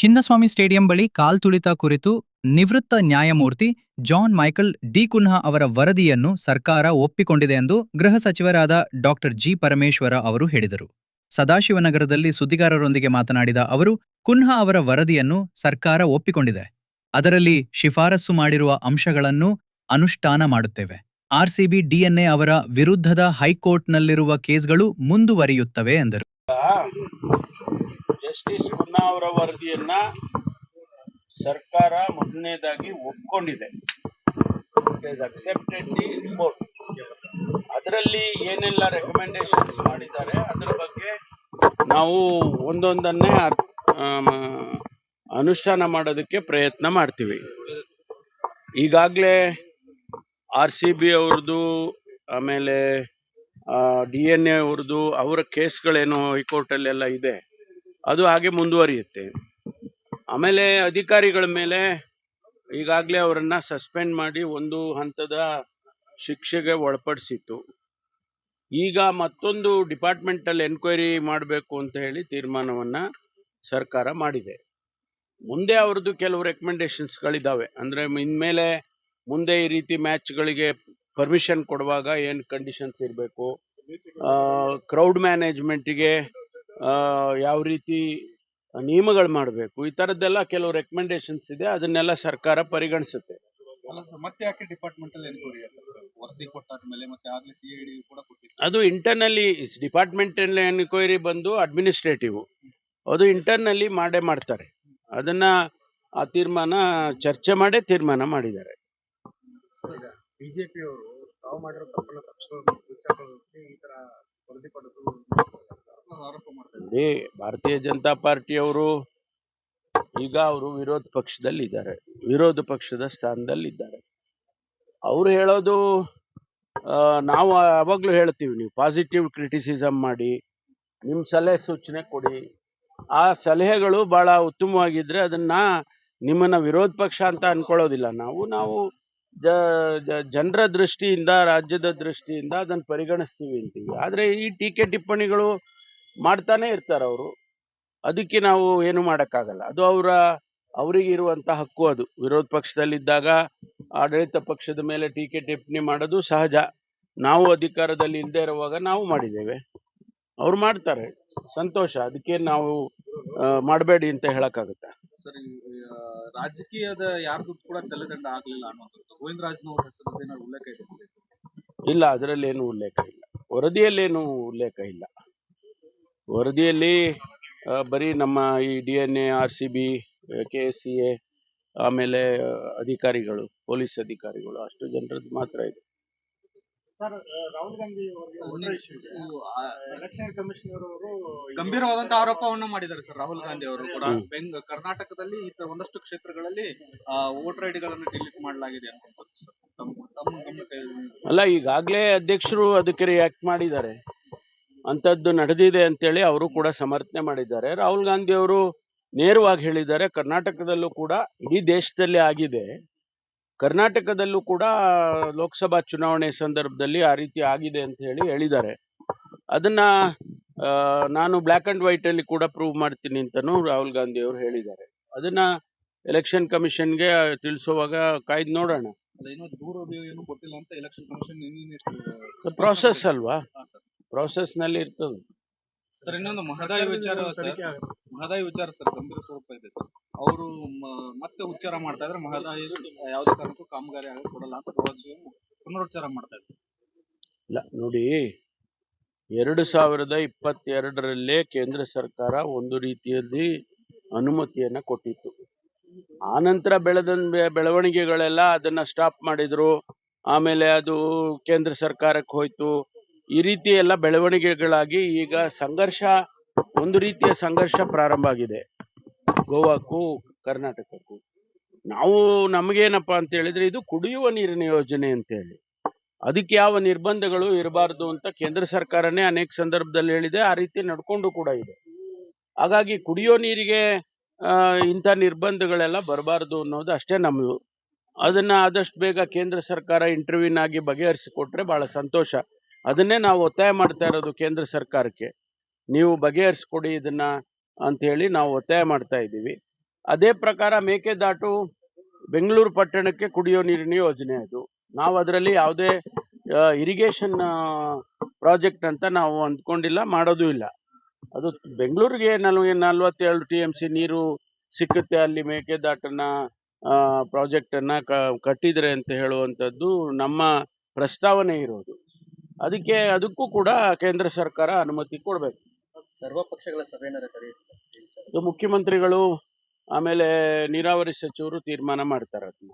Chinnaswamy stadium ಬಳಿ ಕಾಲ್ತುಳಿತ ಕುರಿತು ನಿವೃತ್ತ ನ್ಯಾಯಮೂರ್ತಿ ಜಾನ್ ಮೈಕಲ್ ಡಿ ಕುನ್ಹಾ ಅವರ ವರದಿಯನ್ನು ಸರ್ಕಾರ ಒಪ್ಪಿಕೊಂಡಿದೆ ಎಂದು ಗೃಹ ಸಚಿವರಾದ ಡಾಕ್ಟರ್ ಜಿ ಪರಮೇಶ್ವರ ಅವರು ಹೇಳಿದರು. ಸದಾಶಿವನಗರದಲ್ಲಿ ಸುದ್ದಿಗಾರರೊಂದಿಗೆ ಮಾತನಾಡಿದ ಅವರು, ಕುನ್ಹಾ ಅವರ ವರದಿಯನ್ನು ಸರ್ಕಾರ ಒಪ್ಪಿಕೊಂಡಿದೆ. ಅದರಲ್ಲಿ ಶಿಫಾರಸು ಮಾಡಿರುವ ಅಂಶಗಳನ್ನು ಅನುಷ್ಠಾನ ಮಾಡುತ್ತೇವೆ. ಆರ್ಸಿಬಿ ಡಿಎನ್ಎ ಅವರ ವಿರುದ್ಧದ ಹೈಕೋರ್ಟ್ನಲ್ಲಿರುವ ಕೇಸ್ಗಳು ಮುಂದುವರಿಯುತ್ತವೆ ಎಂದರು. ಜಸ್ಟಿಸ್ ಕುನ್ನಾ ಅವರ ವರದಿಯನ್ನ ಸರ್ಕಾರ ಮೊದಲನೇದಾಗಿ ಒಪ್ಕೊಂಡಿದೆ. ಅಕ್ಸೆಪ್ಟೆಡ್ ದಿ ಅದರಲ್ಲಿ ಏನೆಲ್ಲ ರೆಕಮೆಂಡೇಶನ್ಸ್ ಮಾಡಿದ್ದಾರೆ, ಅದರ ಬಗ್ಗೆ ನಾವು ಒಂದೊಂದನ್ನೇ ಅನುಷ್ಠಾನ ಮಾಡೋದಕ್ಕೆ ಪ್ರಯತ್ನ ಮಾಡ್ತೀವಿ. ಈಗಾಗಲೇ ಆರ್ ಸಿ ಬಿ ಅವ್ರದ್ದು, ಆಮೇಲೆ ಡಿ ಎನ್ ಎ ಅವ್ರದ್ದು, ಅವರ ಕೇಸ್ಗಳೇನು ಹೈಕೋರ್ಟಲ್ಲೆಲ್ಲ ಇದೆ. ಅದು ಹಾಗೆ ಮುಂದುವರಿಯುತ್ತೆ. ಆಮೇಲೆ ಅಧಿಕಾರಿಗಳ ಮೇಲೆ ಈಗಾಗಲೇ ಅವರನ್ನ ಸಸ್ಪೆಂಡ್ ಮಾಡಿ ಒಂದು ಹಂತದ ಶಿಕ್ಷೆಗೆ ಒಳಪಡಿಸಿತ್ತು. ಈಗ ಮತ್ತೊಂದು ಡಿಪಾರ್ಟ್ಮೆಂಟಲ್ ಎನ್ಕ್ವೈರಿ ಮಾಡಬೇಕು ಅಂತ ಹೇಳಿ ತೀರ್ಮಾನವನ್ನ ಸರ್ಕಾರ ಮಾಡಿದೆ. ಮುಂದೆ ಅವ್ರದ್ದು ಕೆಲವು ರೆಕಮೆಂಡೇಶನ್ಸ್ಗಳಿದ್ದಾವೆ ಅಂದ್ರೆ ಇನ್ಮೇಲೆ ಮುಂದೆ ಈ ರೀತಿ ಮ್ಯಾಚ್ಗಳಿಗೆ ಪರ್ಮಿಷನ್ ಕೊಡುವಾಗ ಏನು ಕಂಡೀಷನ್ಸ್ ಇರಬೇಕು? ಕ್ರೌಡ್ ಮ್ಯಾನೇಜ್ಮೆಂಟಿಗೆ ಯಾವ ರೀತಿ ನಿಯಮಗಳು ಮಾಡಬೇಕು ಈ ಥರದ್ದೆಲ್ಲ ಕೆಲವು ರೆಕಮೆಂಡೇಶನ್ಸ್ ಇದೆ ಅದನ್ನೆಲ್ಲ ಸರ್ಕಾರ ಪರಿಗಣಿಸುತ್ತೆ. ಮತ್ತೆ ಯಾಕೆ ಡಿಪಾರ್ಟ್ಮೆಂಟಲ್ ಎನ್ಕ್ವೈರಿ ಮತ್ತೆ ಆಗ್ಲೇ ಸಿ ಐ ಡಿ ಕೂಡ ಕೊಟ್ಟಿತ್ತು. ಅದು ಇಂಟರ್ನಲ್ಲಿ ಡಿಪಾರ್ಟ್ಮೆಂಟಲ್ ಎನ್ಕ್ವೈರಿ ಬಂದು ಅಡ್ಮಿನಿಸ್ಟ್ರೇಟಿವ್ ಅದು ಇಂಟರ್ನಲ್ಲಿ ಮಾಡೇ ಮಾಡ್ತಾರೆ. ಅದನ್ನ ಆ ತೀರ್ಮಾನ ಚರ್ಚೆ ಮಾಡೇ ತೀರ್ಮಾನ ಮಾಡಿದ್ದಾರೆ. ಬಿಜೆಪಿ ಅವರು ತಾವು ಮಾಡಿರೋ ತಪ್ಪನ್ನ ತಪ್ಪಿಸ್ಕೊಳ್ಳೋಕೆ ಈ ತರ ವರದಿ ಕೊಡೋದು ಮಾಡ್ತಾರೆ ಭಾರತೀಯ ಜನತಾ ಪಾರ್ಟಿಯವರು ಈಗ ಅವರು ವಿರೋಧ ಪಕ್ಷದಲ್ಲಿ ಇದ್ದಾರೆ ವಿರೋಧ ಪಕ್ಷದ ಸ್ಥಾನದಲ್ಲಿ ಇದ್ದಾರೆ ಅವ್ರು ಹೇಳೋದು ನಾವು ಯಾವಾಗ್ಲೂ ಹೇಳ್ತೀವಿ, ನೀವು ಪಾಸಿಟಿವ್ ಕ್ರಿಟಿಸಿಸಮ್ ಮಾಡಿ, ನಿಮ್ ಸಲಹೆ ಸೂಚನೆ ಕೊಡಿ. ಆ ಸಲಹೆಗಳು ಬಹಳ ಉತ್ತಮವಾಗಿದ್ರೆ ಅದನ್ನ ನಿಮ್ಮನ್ನ ವಿರೋಧ ಪಕ್ಷ ಅಂತ ಅನ್ಕೊಳ್ಳೋದಿಲ್ಲ. ನಾವು ನಾವು ಜನರ ದೃಷ್ಟಿಯಿಂದ, ರಾಜ್ಯದ ದೃಷ್ಟಿಯಿಂದ ಅದನ್ನ ಪರಿಗಣಿಸ್ತೀವಿ ಅಂತೀವಿ. ಆದ್ರೆ ಈ ಟೀಕೆ ಟಿಪ್ಪಣಿಗಳು ಮಾಡ್ತಾನೆ ಇರ್ತಾರೆ ಅವರು. ಅದಕ್ಕೆ ನಾವು ಏನು ಮಾಡೋಕ್ಕಾಗಲ್ಲ. ಅದು ಅವರ ಅವರಿಗೆ ಇರುವಂತ ಹಕ್ಕು ಅದು. ವಿರೋಧ ಪಕ್ಷದಲ್ಲಿದ್ದಾಗ ಆಡಳಿತ ಪಕ್ಷದ ಮೇಲೆ ಟೀಕೆ ಟಿಪ್ಪಣಿ ಮಾಡೋದು ಸಹಜ. ನಾವು ಅಧಿಕಾರದಲ್ಲಿ ಇಲ್ಲದೆ ಇರುವಾಗ ನಾವು ಮಾಡಿದ್ದೇವೆ. ಅವ್ರು ಮಾಡ್ತಾರೆ. ಸಂತೋಷ. ಅದಕ್ಕೆ ನಾವು ಮಾಡಬೇಡಿ ಅಂತ ಹೇಳಕ್ಕಾಗುತ್ತಾ? ರಾಜಕೀಯದ ಯಾರ್ದು ಕೂಡ ತಲೆದಂಡ ಆಗಲಿಲ್ಲ ಅನ್ನೋದು ಗೋವಿಂದ ರಾಜ್ನವ್ರ ಹೆಸರು ಉಲ್ಲೇಖ ಇದೆ? ಇಲ್ಲ ಅದರಲ್ಲಿ ಏನು ಉಲ್ಲೇಖ ಇಲ್ಲ. ವರದಿಯಲ್ಲೇನು ಉಲ್ಲೇಖ ಇಲ್ಲ. ವರದಿಯಲ್ಲಿ ಬರೀ ನಮ್ಮ ಈ D N A R C B K S C A ಆಮೇಲೆ ಅಧಿಕಾರಿಗಳು ಪೊಲೀಸ್ ಅಧಿಕಾರಿಗಳು ಅಷ್ಟು ಜನರದ್ದು ಮಾತ್ರ ಇದೆ. ಸರ್ ರಾಹುಲ್ ಗಾಂಧಿ ಅವರಿಗೆ ಎಲೆಕ್ಷನ್ ಕಮಿಷನರ್ ಅವರು ಗಂಭೀರವಾದಂತ ಆರೋಪವನ್ನ ಮಾಡಿದ್ದಾರೆ ಸರ್ ರಾಹುಲ್ ಗಾಂಧಿ ಅವರು ಕೂಡ. ಬೆಂಗ್ ಕರ್ನಾಟಕದಲ್ಲಿ ಈ ತರ ಒಂದಷ್ಟು ಕ್ಷೇತ್ರಗಳಲ್ಲಿ ವೋಟರ್ ಐಡಿಗಳನ್ನು ಡಿಲೀಟ್ ಮಾಡಲಾಗಿದೆ ಅನ್ನುವಂಥದ್ದು ಅಲ್ಲ ಈಗಾಗಲೇ ಅಧ್ಯಕ್ಷರು ಅದಕ್ಕೆ ರಿಯಾಕ್ಟ್ ಮಾಡಿದ್ದಾರೆ. ಅಂಥದ್ದು ನಡೆದಿದೆ ಅಂತೇಳಿ ಅವರು ಕೂಡ ಸಮರ್ಥನೆ ಮಾಡಿದ್ದಾರೆ. ರಾಹುಲ್ ಗಾಂಧಿ ಅವರು ನೇರವಾಗಿ ಹೇಳಿದ್ದಾರೆ ಕರ್ನಾಟಕದಲ್ಲೂ ಕೂಡ ಇಡೀ ದೇಶದಲ್ಲಿ ಆಗಿದೆ. ಕರ್ನಾಟಕದಲ್ಲೂ ಕೂಡ ಲೋಕಸಭಾ ಚುನಾವಣೆ ಸಂದರ್ಭದಲ್ಲಿ ಆ ರೀತಿ ಆಗಿದೆ ಅಂತ ಹೇಳಿ ಹೇಳಿದ್ದಾರೆ. ಅದನ್ನ ನಾನು ಬ್ಲ್ಯಾಕ್ ಅಂಡ್ ವೈಟ್ ಅಲ್ಲಿ ಕೂಡ ಪ್ರೂವ್ ಮಾಡ್ತೀನಿ ಅಂತಾನು ರಾಹುಲ್ ಗಾಂಧಿ ಅವರು ಹೇಳಿದ್ದಾರೆ. ಅದನ್ನ ಎಲೆಕ್ಷನ್ ಕಮಿಷನ್ಗೆ ತಿಳಿಸುವಾಗ ಕಾಯ್ದು ನೋಡೋಣ. ಪ್ರಾಸೆಸ್ ಅಲ್ವಾ. ಪ್ರಾಸೆಸ್ನಲ್ಲಿ ಇರ್ತದೆ. ಸರ್ ಇನ್ನೊಂದು ಮಹದಾಯಿ ವಿಚಾರ ಸರ್ ಮಹದಾಯಿ ವಿಚಾರ ಸರ್ ಗಂಭೀರ ಸ್ವರೂಪ ಇದೆ ಸರ್. ಅವರು ಮತ್ತೆ ಉಚ್ಚಾರ ಮಾಡ್ತಾ ಇದ್ರೆ ಮಹದಾಯಿ ಯಾವುದೇ ಕಾರಣಕ್ಕೂ ಕಾಮಗಾರಿ ಆಗಿ ಕೊಡಲ್ಲ ಅಂತ ಪುನರುಚ್ಚಾರ ಮಾಡ್ತಾ ಇದ್ದಾರೆ. ಇಲ್ಲ ನೋಡಿ ಎರಡು ಸಾವಿರದ ಇಪ್ಪತ್ತೆರಡರಲ್ಲೇ ಕೇಂದ್ರ ಸರ್ಕಾರ ಒಂದು ರೀತಿಯಲ್ಲಿ ಅನುಮತಿಯನ್ನ ಕೊಟ್ಟಿತ್ತು. ಆನಂತರ ಬೆಳೆದ ಬೆಳವಣಿಗೆಗಳೆಲ್ಲ ಅದನ್ನ ಸ್ಟಾಪ್ ಮಾಡಿದ್ರು. ಆಮೇಲೆ ಅದು ಕೇಂದ್ರ ಸರ್ಕಾರಕ್ಕೆ ಹೋಯ್ತು. ಈ ರೀತಿ ಎಲ್ಲ ಬೆಳವಣಿಗೆಗಳಾಗಿ ಈಗ ಸಂಘರ್ಷ, ಒಂದು ರೀತಿಯ ಸಂಘರ್ಷ ಪ್ರಾರಂಭ ಆಗಿದೆ. ಗೋವಾಕ್ಕೂ, ಕರ್ನಾಟಕಕ್ಕೂ. ನಾವು ನಮಗೇನಪ್ಪ ಅಂತ ಹೇಳಿದ್ರೆ ಇದು ಕುಡಿಯುವ ನೀರಿನ ಯೋಜನೆ ಅಂತ ಹೇಳಿ ಅದಕ್ಕೆ ಯಾವ ನಿರ್ಬಂಧಗಳು ಇರಬಾರ್ದು ಅಂತ ಕೇಂದ್ರ ಸರ್ಕಾರನೇ ಅನೇಕ ಸಂದರ್ಭದಲ್ಲಿ ಹೇಳಿದೆ, ಆ ರೀತಿ ನಡ್ಕೊಂಡು ಕೂಡ ಇದೆ. ಹಾಗಾಗಿ ಕುಡಿಯೋ ನೀರಿಗೆ ಇಂಥ ನಿರ್ಬಂಧಗಳೆಲ್ಲ ಬರಬಾರ್ದು ಅನ್ನೋದು ಅಷ್ಟೇ ನಮ್ಮದು. ಅದನ್ನ ಆದಷ್ಟು ಬೇಗ ಕೇಂದ್ರ ಸರ್ಕಾರ ಇಂಟರ್ವ್ಯೂನಾಗಿ ಬಗೆಹರಿಸಿಕೊಟ್ರೆ ಬಹಳ ಸಂತೋಷ. ಅದನ್ನೇ ನಾವು ಒತ್ತಾಯ ಮಾಡ್ತಾ ಇರೋದು ಕೇಂದ್ರ ಸರ್ಕಾರಕ್ಕೆ. ನೀವು ಬಗೆಹರಿಸ್ಕೊಡಿ ಇದನ್ನ ಅಂತ ಹೇಳಿ ನಾವು ಒತ್ತಾಯ ಮಾಡ್ತಾ ಇದ್ದೀವಿ. ಅದೇ ಪ್ರಕಾರ ಮೇಕೆದಾಟು ಬೆಂಗಳೂರು ಪಟ್ಟಣಕ್ಕೆ ಕುಡಿಯೋ ನೀರಿನ ಯೋಜನೆ ಅದು. ನಾವು ಅದರಲ್ಲಿ ಯಾವುದೇ ಇರಿಗೇಷನ್ ಪ್ರಾಜೆಕ್ಟ್ ಅಂತ ನಾವು ಅಂದ್ಕೊಂಡಿಲ್ಲ, ಮಾಡೋದು ಇಲ್ಲ. ಅದು ಬೆಂಗಳೂರಿಗೆ ನಲ್ವ, ನಲ್ವತ್ತೇಳು ಟಿ ಎಂ ಸಿ ನೀರು ಸಿಕ್ಕುತ್ತೆ, ಅಲ್ಲಿ ಮೇಕೆದಾಟನ್ನ ಪ್ರಾಜೆಕ್ಟನ್ನು ಕಟ್ಟಿದ್ರೆ ಅಂತ ಹೇಳುವಂಥದ್ದು ನಮ್ಮ ಪ್ರಸ್ತಾವನೆ ಇರೋದು. ಅದಕ್ಕೆ ಅದಕ್ಕೂ ಕೂಡ ಕೇಂದ್ರ ಸರ್ಕಾರ ಅನುಮತಿ ಕೊಡಬೇಕು. ಸರ್ವ ಪಕ್ಷಗಳ ಸಭೆ ಕರೆಯುತ್ತೆ? ಮುಖ್ಯಮಂತ್ರಿಗಳು ಆಮೇಲೆ ನೀರಾವರಿ ಸಚಿವರು ತೀರ್ಮಾನ ಮಾಡ್ತಾರೆ ಅದನ್ನ.